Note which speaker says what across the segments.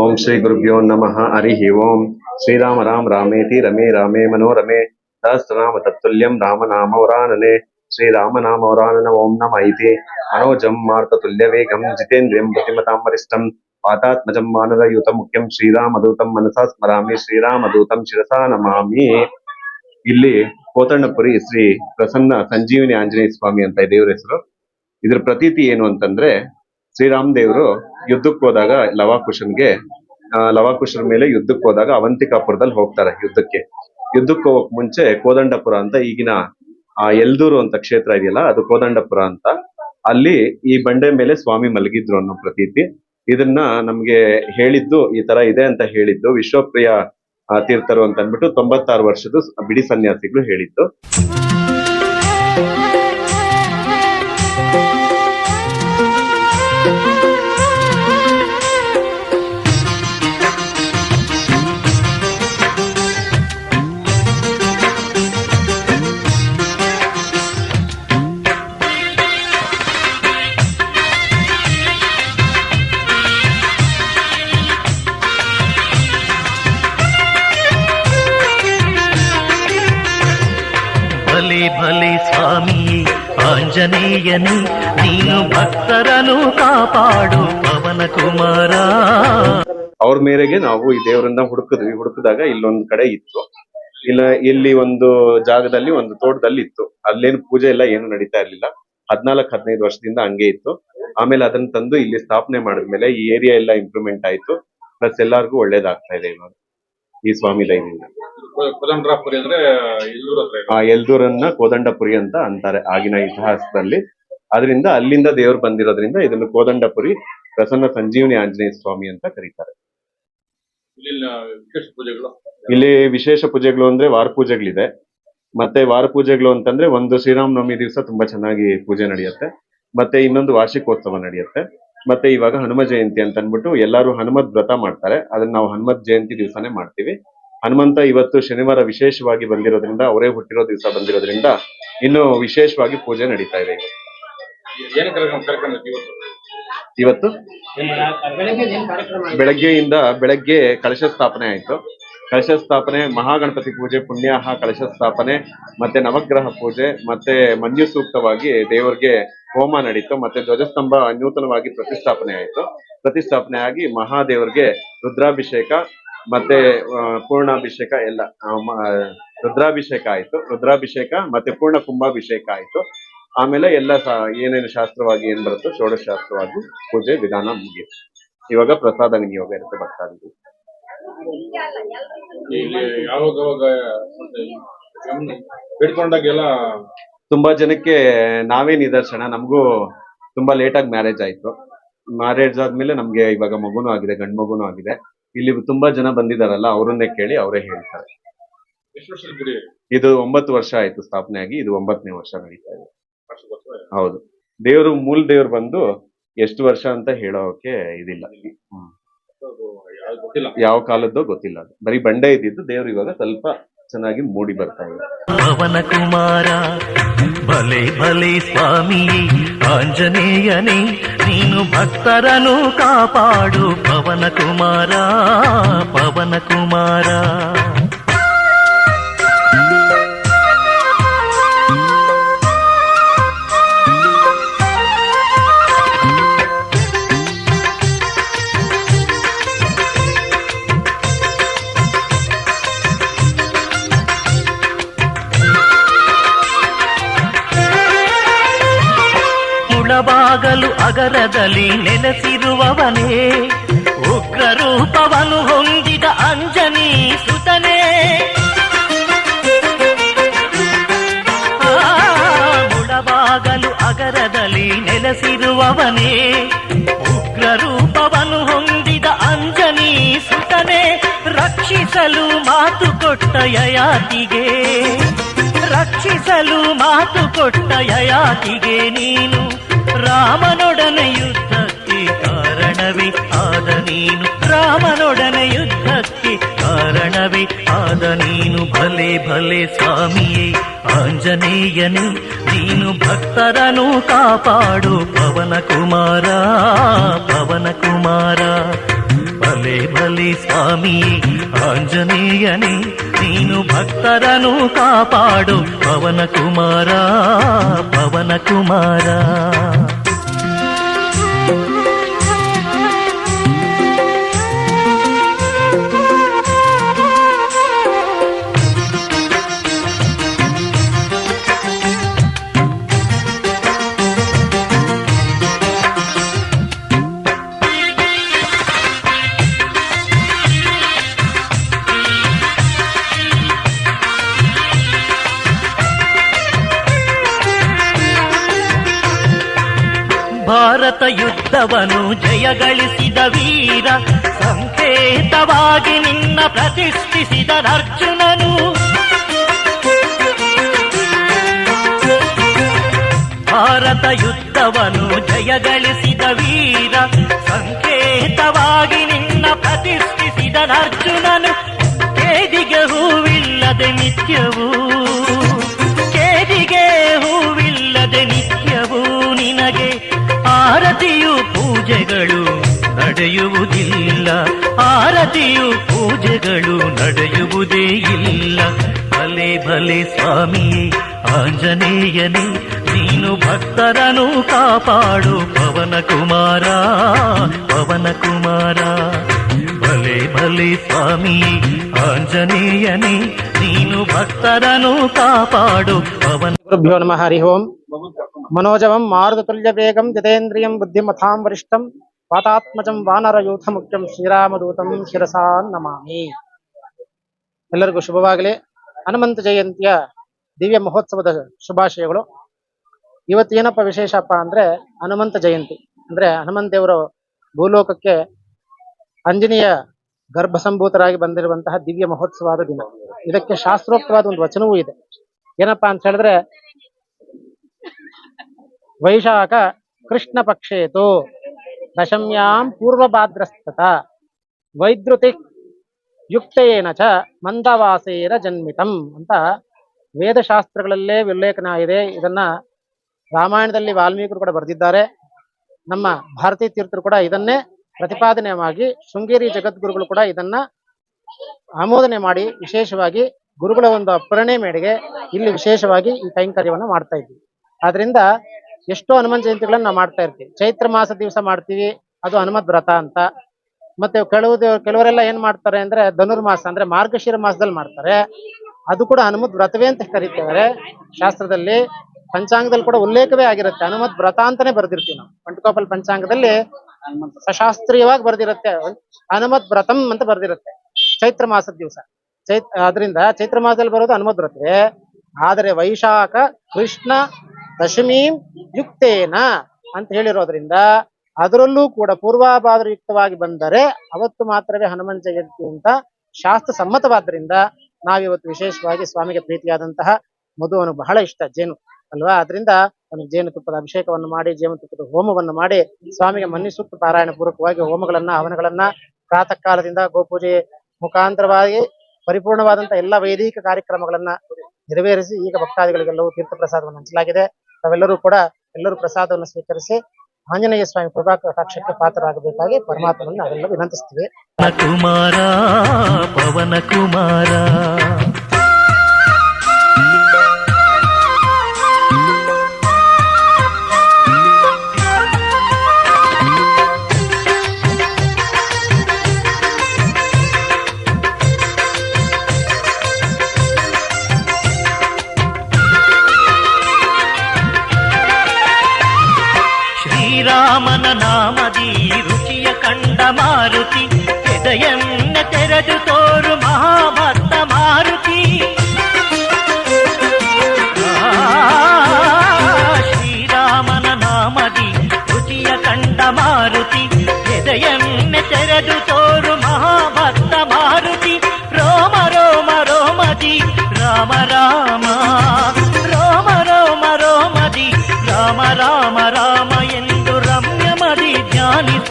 Speaker 1: ಓಂ ಶ್ರೀ ಗುರುಭ್ಯೋ ನಮಃ. ಹರಿ ಓಂ. ಶ್ರೀರಾಮ ರಾಮ ರಾಮೇತಿ ರಮೇ ರಾಮೇ ಮನೋರಮೆ. ಸಹಸ್ರನಾಮ ತತ್ತುಲ್ಯಂ, ರಾಮನಾಮವರಾನನೆ. ಶ್ರೀರಾಮನಾಮವರಾನನ ಓಂ ನಮ ಐತಿ ಮನೋಜಂ ಮಾರ್ತ ತುಲ್ಯ ವೇಗಂ ಜಿತೇಂದ್ರಿಯಂ ಪ್ರತಿಮತಾಂ ವರಿಷ್ಠಂ ಪಾತಾತ್ಮಜಂ ಮಾನದಯೂತ ಮುಖ್ಯಂ ಶ್ರೀರಾಮದೂತಂ ಮನಸಾ ಸ್ಮರಾಮಿ. ಶ್ರೀರಾಮದೂತಂ ಶಿರಸಾ ನಮಾಮಿ. ಇಲ್ಲಿ ಕೋತಣ್ಣಪುರಿ ಶ್ರೀ ಪ್ರಸನ್ನ ಸಂಜೀವಿನಿ ಆಂಜನೇಯ ಸ್ವಾಮಿ ಅಂತ ದೇವರ ಹೆಸರು. ಇದ್ರ ಪ್ರತೀತಿ ಏನು ಅಂತಂದ್ರೆ ಶ್ರೀರಾಮ್ ದೇವರು ಯುದ್ಧಕ್ಕೆ ಹೋದಾಗ ಲವಾಕುಶನ್ಗೆ ಲವಾಕುಶರ ಮೇಲೆ ಯುದ್ಧಕ್ಕೆ ಹೋದಾಗ ಅವಂತಿಕಾಪುರದಲ್ಲಿ ಹೋಗ್ತಾರೆ ಯುದ್ಧಕ್ಕೆ. ಯುದ್ಧಕ್ಕೆ ಹೋಗಕ್ ಮುಂಚೆ ಕೋದಂಡಪುರ ಅಂತ ಈಗಿನ, ಆ ಎಲ್ದೂರು ಅಂತ ಕ್ಷೇತ್ರ ಇದೆಯಲ್ಲ, ಅದು ಕೋದಂಡಪುರ ಅಂತ. ಅಲ್ಲಿ ಈ ಬಂಡೆ ಮೇಲೆ ಸ್ವಾಮಿ ಮಲಗಿದ್ರು ಅನ್ನೋ ಪ್ರತೀತಿ. ಇದನ್ನ ನಮ್ಗೆ ಹೇಳಿದ್ದು ಈ ತರ ಇದೆ ಅಂತ ಹೇಳಿದ್ದು. ವಿಶ್ವಪ್ರಿಯ ತೀರ್ಥರು ಅಂತ ಅಂದ್ಬಿಟ್ಟು ತೊಂಬತ್ತಾರು ವರ್ಷದ ಬಿಡಿ ಸನ್ಯಾಸಿಗಳು ಹೇಳಿದ್ದು.
Speaker 2: ಭಲೆ ಸ್ವಾಮಿಯೇ ಆಂಜನೇಯನೇ ನೀನು ಭಕ್ತರನು ಕಾಪಾಡು ಪವನ ಕುಮಾರ.
Speaker 1: ಅವ್ರ ಮೇರೆಗೆ ನಾವು ಈ ದೇವರನ್ನ ಹುಡುಕಿದ್ವಿ ಹುಡುಕಿದಾಗ ಇಲ್ಲೊಂದ್ ಕಡೆ ಇತ್ತು. ಇಲ್ಲ, ಇಲ್ಲಿ ಒಂದು ಜಾಗದಲ್ಲಿ ಒಂದು ತೋಟದಲ್ಲಿ ಇತ್ತು. ಅಲ್ಲೇನು ಪೂಜೆ ಎಲ್ಲ ಏನು ನಡೀತಾ ಇರ್ಲಿಲ್ಲ. ಹದ್ನಾಲ್ಕು, ಹದಿನೈದು ವರ್ಷದಿಂದ ಹಂಗೆ ಇತ್ತು. ಆಮೇಲೆ ಅದನ್ನ ತಂದು ಇಲ್ಲಿ ಸ್ಥಾಪನೆ ಮಾಡಿದ್ಮೇಲೆ ಈ ಏರಿಯಾ ಎಲ್ಲ ಇಂಪ್ರೂವ್ಮೆಂಟ್ ಆಯ್ತು. ಪ್ಲಸ್ ಎಲ್ಲಾರ್ಗು ಒಳ್ಳೇದಾಗ್ತಾ ಇದೆ ಇವಾಗ ಈ ಸ್ವಾಮಿ ದಯದಿಂದ
Speaker 3: ಕೋದಂಡರಾಪುರಿ ಅಂದ್ರೆ ಎಲ್ಲೂರ್ ಹತ್ರ
Speaker 1: ಆ ಎಲ್ದೂರನ್ನ ಕೋದಂಡಪುರಿ ಅಂತ ಅಂತಾರೆ ಆಗಿನ ಇತಿಹಾಸದಲ್ಲಿ. ಅದರಿಂದ ಅಲ್ಲಿಂದ ದೇವರು ಬಂದಿರೋದ್ರಿಂದ ಇದನ್ನು ಕೋದಂಡಪುರಿ ಪ್ರಸನ್ನ ಸಂಜೀವನಿ ಆಂಜನೇಯ ಸ್ವಾಮಿ ಅಂತ ಕರೀತಾರೆ.
Speaker 3: ಇಲ್ಲಿನ ವಿಶೇಷ ಪೂಜೆಗಳು?
Speaker 1: ಇಲ್ಲಿ ವಿಶೇಷ ಪೂಜೆಗಳು ಅಂದ್ರೆ ವಾರ ಪೂಜೆಗಳಿದೆ. ಮತ್ತೆ ವಾರ ಪೂಜೆಗಳು ಅಂತಂದ್ರೆ ಒಂದು ಶ್ರೀರಾಮನವಮಿ ದಿವಸ ತುಂಬಾ ಚೆನ್ನಾಗಿ ಪೂಜೆ ನಡೆಯುತ್ತೆ. ಮತ್ತೆ ಇನ್ನೊಂದು ವಾರ್ಷಿಕೋತ್ಸವ ನಡೆಯುತ್ತೆ. ಮತ್ತೆ ಇವಾಗ ಹನುಮ ಜಯಂತಿ ಅಂತ ಅಂದ್ಬಿಟ್ಟು ಎಲ್ಲರೂ ಹನುಮದ್ ವ್ರತ ಮಾಡ್ತಾರೆ. ಅದನ್ನ ನಾವು ಹನುಮತ್ ಜಯಂತಿ ದಿವಸನೇ ಮಾಡ್ತೀವಿ. ಹನುಮಂತ ಇವತ್ತು ಶನಿವಾರ ವಿಶೇಷವಾಗಿ ಬಂದಿರೋದ್ರಿಂದ ಅವರೇ ಹುಟ್ಟಿರೋ ದಿವಸ ಬಂದಿರೋದ್ರಿಂದ ಇನ್ನು ವಿಶೇಷವಾಗಿ ಪೂಜೆ ನಡೀತಾ ಇದೆ ಇವತ್ತು. ಬೆಳಗ್ಗೆಯಿಂದ ಬೆಳಗ್ಗೆ ಕಲಶ ಸ್ಥಾಪನೆ ಆಯಿತು. ಕಲಶ ಸ್ಥಾಪನೆ ಮಹಾಗಣಪತಿ ಪೂಜೆ ಪುಣ್ಯಾಹ ಕಲಶ ಸ್ಥಾಪನೆ ಮತ್ತೆ ನವಗ್ರಹ ಪೂಜೆ ಮತ್ತೆ ಮಂಜು ಸೂಕ್ತವಾಗಿ ದೇವರಿಗೆ ಹೋಮ ನಡೀತು ಮತ್ತೆ ಧ್ವಜಸ್ತಂಭ ನೂತನವಾಗಿ ಪ್ರತಿಷ್ಠಾಪನೆ ಆಯಿತು. ಪ್ರತಿಷ್ಠಾಪನೆ ಆಗಿ ಮಹಾದೇವರಿಗೆ ರುದ್ರಾಭಿಷೇಕ ಮತ್ತೆ ಪೂರ್ಣಾಭಿಷೇಕ ಎಲ್ಲ ರುದ್ರಾಭಿಷೇಕ ಆಯ್ತು. ರುದ್ರಾಭಿಷೇಕ ಮತ್ತೆ ಪೂರ್ಣ ಕುಂಭಾಭಿಷೇಕ ಆಯ್ತು. ಆಮೇಲೆ ಎಲ್ಲ ಏನೇನು ಶಾಸ್ತ್ರವಾಗಿ ಏನ್ ಬರುತ್ತೋ ಷೋಡಶಾಸ್ತ್ರವಾಗಿ ಪೂಜೆ ವಿಧಾನ ಮುಗಿಯುತ್ತೆ ಇವಾಗ ಪ್ರಸಾದ ವಿನಿಯೋಗ ಇರುತ್ತೆ
Speaker 3: ಭಕ್ತಾದಿಗೆ ಗಮನ ಬೇಡ್ಕೊಂಡಾಗೆಲ್ಲ
Speaker 1: ತುಂಬಾ ಜನಕ್ಕೆ ನಾವೇ ನಿದರ್ಶನ ನಮಗೂ ತುಂಬಾ ಲೇಟ್ ಆಗಿ ಮ್ಯಾರೇಜ್ ಆಯ್ತು. ಮ್ಯಾರೇಜ್ ಆದ್ಮೇಲೆ ನಮ್ಗೆ ಇವಾಗ ಮಗುನೂ ಆಗಿದೆ ಗಂಡ್ ಮಗುನೂ ಆಗಿದೆ. ಇಲ್ಲಿ ತುಂಬಾ ಜನ ಬಂದಿದಾರಲ್ಲ ಅವರನ್ನೇ ಕೇಳಿ ಅವರೇ ಹೇಳ್ತಾರೆ.
Speaker 3: ಎಷ್ಟು ವರ್ಷದ ಗುಡಿ
Speaker 1: ಇದು ಒಂಬತ್ತು ವರ್ಷ ಆಯ್ತು ಸ್ಥಾಪನೆ ಆಗಿ ಇದು ಒಂಬತ್ತನೇ ವರ್ಷ ನಡೀತಾ ಇದೆ. ಹೌದು. ದೇವರು ಮೂಲ ದೇವ್ರು ಬಂದು ಎಷ್ಟು ವರ್ಷ ಅಂತ ಹೇಳೋಕೆ ಇದಿಲ್ಲ. ಹ್ಮ್.
Speaker 3: ಅದು ಯಾವ್ದು ಗೊತ್ತಿಲ್ಲ.
Speaker 1: ಯಾವ ಕಾಲದ್ದು ಗೊತ್ತಿಲ್ಲ ಅದು. ಬರೀ ಬಂಡೆ ಇದ್ದಿದ್ದು ದೇವ್ರು ಇವಾಗ ಸ್ವಲ್ಪ ಚೆನ್ನಾಗಿ ಮೂಡಿ ಬರ್ತಾ ಇದೆ.
Speaker 2: ಪವನ ಕುಮಾರ ಭಲೆ ಭಲೆ ಸ್ವಾಮಿಯೇ ಆಂಜನೇಯನೇ ನೀನು ಭಕ್ತರನು ಕಾಪಾಡು ಪವನ ಕುಮಾರ ಕುಮಾರ ಅಗರದಲ್ಲಿ ನೆಲೆಸಿರುವವನೇ ಉಗ್ರ ಹೊಂದಿದ ಅಂಜನಿ ಸುತನೇ. ಆ, ಮುಳಬಾಗಲು ಅಗರದಲ್ಲಿ ನೆಲೆಸಿರುವವನೇ ಉಗ್ರ ಹೊಂದಿದ ಅಂಜನಿ ಸುತನೇ. ರಕ್ಷಿಸಲು ಮಾತು ಕೊಟ್ಟ ಯಯಾತಿಗೆ ರಕ್ಷಿಸಲು ಮಾತು ಕೊಟ್ಟ ಯಯಾತಿಗೆ ನೀನು ರಾಮನೊಡನೆ ಯುದ್ಧಕ್ಕೆ ಕಾರಣವೇ ಆದ ನೀನು ರಾಮನೊಡನೆ ಯುದ್ಧಕ್ಕೆ ಕಾರಣವೇ ಆದ ನೀನು ಭಲೆ ಭಲೆ ಸ್ವಾಮಿಯೇ ಆಂಜನೇಯನೇ ನೀನು ಭಕ್ತರನು ಕಾಪಾಡು ಪವನ ಕುಮಾರ ಪವನ ಕುಮಾರ ಭಲೆ ಭಲೆ ಸ್ವಾಮಿ ಆಂಜನೇಯನೇ ನೀನು ಭಕ್ತರನು ಕಾಪಾಡು ಪವನ ಕುಮಾರ ಪವನ ಕುಮಾರ ಭಾರತ ಯುದ್ಧವನ್ನು ಜಯಗಳಿಸಿದ ವೀರ, ಸಂಕೇತವಾಗಿ ನಿನ್ನ ಪ್ರತಿಷ್ಠಿಸಿದ ಅರ್ಜುನನು. ಭಾರತ ಯುದ್ಧವನು ಜಯಗಳಿಸಿದ ವೀರ, ಸಂಕೇತವಾಗಿ ನಿನ್ನ ಪ್ರತಿಷ್ಠಿಸಿದ ಅರ್ಜುನನು. ಕೇದಿಗೆ ಹೂವಿಲ್ಲದೆ ನಿತ್ಯವೂ ಪೂಜೆಗಳು ನಡೆಯುವುದಿಲ್ಲ. ಆರತಿಯು ಪೂಜೆಗಳು ನಡೆಯುವುದೇ ಇಲ್ಲ. ಭಲೆ ಭಲೆ ಸ್ವಾಮಿಯೇ ಆಂಜನೇಯನೇ ನೀನು ಭಕ್ತರನು ಕಾಪಾಡು ಪವನ ಕುಮಾರ ಪವನ ಕುಮಾರ. ಭಲೆ ಭಲೆ ಸ್ವಾಮಿ ಆಂಜನೇಯನೇ ನೀನು ಭಕ್ತರನು ಕಾಪಾಡು ಪವನ
Speaker 4: ಹರಿ ಓಂ. మనోజవం మారుతుల్యవేగం ಜತೇಂದ್ರಿಯಂ ಬುದ್ಧಿಮಥಾಂ ವರಿಷ್ಠಂ ವಾತಾತ್ಮಜಂ ವಾನರ ಯೂಥ ಮುಖ್ಯಂ ಶ್ರೀರಾಮದೂತಂ ಶಿರಸಾನ್ ನಮಾಮಿ ಎಲ್ಲರಿಗೂ ಶುಭವಾಗಲಿ. ಹನುಮಂತ ಜಯಂತಿಯ ದಿವ್ಯ ಮಹೋತ್ಸವದ ಶುಭಾಶಯಗಳು. ಇವತ್ತೇನಪ್ಪ ವಿಶೇಷಪ್ಪ ಅಂದ್ರೆ ಹನುಮಂತ ಜಯಂತಿ. ಅಂದ್ರೆ ಹನುಮಂತ ದೇವರು ಭೂಲೋಕಕ್ಕೆ ಅಂಜನೆಯ ಗರ್ಭಸಂಭೂತರಾಗಿ ಬಂದಿರುವಂತಹ ದಿವ್ಯ ಮಹೋತ್ಸವದ ದಿನ. ಇದಕ್ಕೆ ಶಾಸ್ತ್ರೋಕ್ತವಾದ ಒಂದು ವಚನವೂ ಇದೆ. ಏನಪ್ಪಾ ಅಂತ ಹೇಳಿದ್ರೆ ವೈಶಾಖ ಕೃಷ್ಣ ಪಕ್ಷೇತು ದಶಮ್ಯಾಂ ಪೂರ್ವಭಾದ್ರಸ್ತತ. ವೈದ್ರುತಿ ಯುಕ್ತೇನ ಚ ಮಂದವಾಸೇರ ಜನ್ಮಿತಂ ಅಂತ ವೇದಶಾಸ್ತ್ರಗಳಲ್ಲೇ ಉಲ್ಲೇಖನ ಇದೆ. ಇದನ್ನ ರಾಮಾಯಣದಲ್ಲಿ ವಾಲ್ಮೀಕಿರು ಕೂಡ ಬರೆದಿದ್ದಾರೆ. ನಮ್ಮ ಭಾರತೀಯ ತೀರ್ಥರು ಕೂಡ ಇದನ್ನೇ ಪ್ರತಿಪಾದನೆಯಾಗಿ ಶೃಂಗೇರಿ ಜಗದ್ಗುರುಗಳು ಕೂಡ ಇದನ್ನ ಆಮೋದನೆ ಮಾಡಿ ವಿಶೇಷವಾಗಿ ಗುರುಗಳ ಒಂದು ಅಪ್ಪರಣೆ ಮೇರೆಗೆ ಇಲ್ಲಿ ವಿಶೇಷವಾಗಿ ಈ ಕೈಂಕರ್ಯವನ್ನು ಮಾಡ್ತಾ ಇದ್ವಿ. ಆದ್ರಿಂದ ಎಷ್ಟೋ ಹನುಮಾನ್ ಜಯಂತಿಗಳನ್ನ ನಾವು ಮಾಡ್ತಾ ಇರ್ತೀವಿ. ಚೈತ್ರ ಮಾಸ ದಿವಸ ಮಾಡ್ತೀವಿ, ಅದು ಹನುಮದ್ ವ್ರತ ಅಂತ. ಮತ್ತೆ ಕೆಲವು ಕೆಲವರೆಲ್ಲ ಏನ್ ಮಾಡ್ತಾರೆ ಅಂದ್ರೆ ಧನುರ್ಮಾಸ ಅಂದ್ರೆ ಮಾರ್ಗಶಿರ ಮಾಸದಲ್ಲಿ ಮಾಡ್ತಾರೆ. ಅದು ಕೂಡ ಹನುಮದ್ ವ್ರತವೇ ಅಂತ ಕರೀತಾರೆ. ಶಾಸ್ತ್ರದಲ್ಲಿ ಪಂಚಾಂಗದಲ್ಲಿ ಕೂಡ ಉಲ್ಲೇಖವೇ ಆಗಿರುತ್ತೆ. ಹನುಮದ್ ವ್ರತ ಅಂತಾನೆ ಬರ್ದಿರ್ತೀವಿ ನಾವು. ಪಂಟಕೋಪಲ್ ಪಂಚಾಂಗದಲ್ಲಿ ಸಶಾಸ್ತ್ರೀಯವಾಗಿ ಬರ್ದಿರುತ್ತೆ. ಹನುಮದ್ ವ್ರತಂ ಅಂತ ಬರ್ದಿರುತ್ತೆ. ಚೈತ್ರ ಮಾಸದ ದಿವಸ. ಚೈತ್, ಅದರಿಂದ ಚೈತ್ರ ಮಾಸದಲ್ಲಿ ಬರೋದು ಹನುಮದ್ ವ್ರತವೇ. ಆದರೆ ವೈಶಾಖ, ಕೃಷ್ಣ ದಶಮೀಂ ಯುಕ್ತೇನ ಅಂತ ಹೇಳಿರೋದ್ರಿಂದ ಅದರಲ್ಲೂ ಕೂಡ ಪೂರ್ವಾಭಾದ್ರಯುಕ್ತವಾಗಿ ಬಂದರೆ ಅವತ್ತು ಮಾತ್ರವೇ ಹನುಮಾನ್ ಜಯಂತಿ ಅಂತ ಶಾಸ್ತ್ರ ಸಮ್ಮತವಾದ್ರಿಂದ ನಾವಿವತ್ತು ವಿಶೇಷವಾಗಿ ಸ್ವಾಮಿಗೆ ಪ್ರೀತಿಯಾದಂತಹ ಮಧುವನು ಬಹಳ ಇಷ್ಟ, ಜೇನು ಅಲ್ವಾ? ಅದರಿಂದ ಅವನಿಗೆ ಜೇನುತುಪ್ಪದ ಅಭಿಷೇಕವನ್ನು ಮಾಡಿ ಜೇನುತುಪ್ಪದ ಹೋಮವನ್ನು ಮಾಡಿ ಸ್ವಾಮಿಗೆ ಮನ್ನಿಸುತ್ತ ಪಾರಾಯಣ ಪೂರ್ವಕವಾಗಿ ಹೋಮಗಳನ್ನ, ಹವನಗಳನ್ನ ಪ್ರಾತಃ ಕಾಲದಿಂದ ಗೋಪೂಜೆ ಮುಖಾಂತರವಾಗಿ ಪರಿಪೂರ್ಣವಾದಂತಹ ಎಲ್ಲ ವೈದಿಕ ಕಾರ್ಯಕ್ರಮಗಳನ್ನ ನೆರವೇರಿಸಿ ಈಗ ಭಕ್ತಾದಿಗಳಿಗೆಲ್ಲವೂ ತೀರ್ಥ ಪ್ರಸಾದವನ್ನು ಹಂಚಲಾಗಿದೆ. ತಾವೆಲ್ಲರೂ ಕೂಡ ಎಲ್ಲರೂ ಪ್ರಸಾದವನ್ನು ಸ್ವೀಕರಿಸಿ ಆಂಜನೇಯ ಸ್ವಾಮಿ ಕೃಪಾ ಕಟಾಕ್ಷಕ್ಕೆ ಪಾತ್ರರಾಗಬೇಕಾಗಿ ಪರಮಾತ್ಮನನ್ನು ನಾವೆಲ್ಲ ವಿನಂತಿಸ್ತೀವಿ.
Speaker 2: ಕುಮಾರ, ಪವನ ಕುಮಾರ. ಶ್ರೀರಾಮನ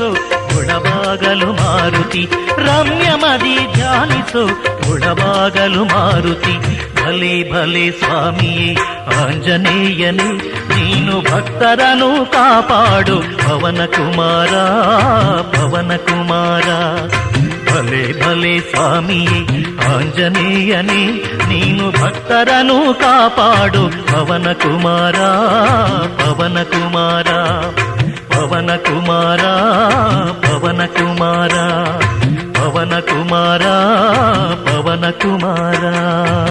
Speaker 2: ಧ್ಯಾನಿಸು ಗುಣವಾಗಲು ಮಾರುತಿ ರಮ್ಯಮದಿ ಧ್ಯಾನಿಸು ಗುಣವಾಗಲು ಮಾರುತಿ ಭಲೆ ಭಲೆ ಸ್ವಾಮಿಯೇ ಆಂಜನೇಯನೇ ನೀನು ಭಕ್ತರನು ಕಾಪಾಡು ಪವನ ಕುಮಾರ ಪವನ ಕುಮಾರ ಒಲೆ ಸ್ವಾಮಿಯೇ ಆಂಜನೇಯನೇ ನೀನು ಭಕ್ತರನು ಕಾಪಾಡು ಪವನ ಕುಮಾರ ಪವನ ಕುಮಾರ ಪವನ ಕುಮಾರ ಪವನ ಕುಮಾರ ಪವನ ಕುಮಾರ ಪವನ ಕುಮಾರ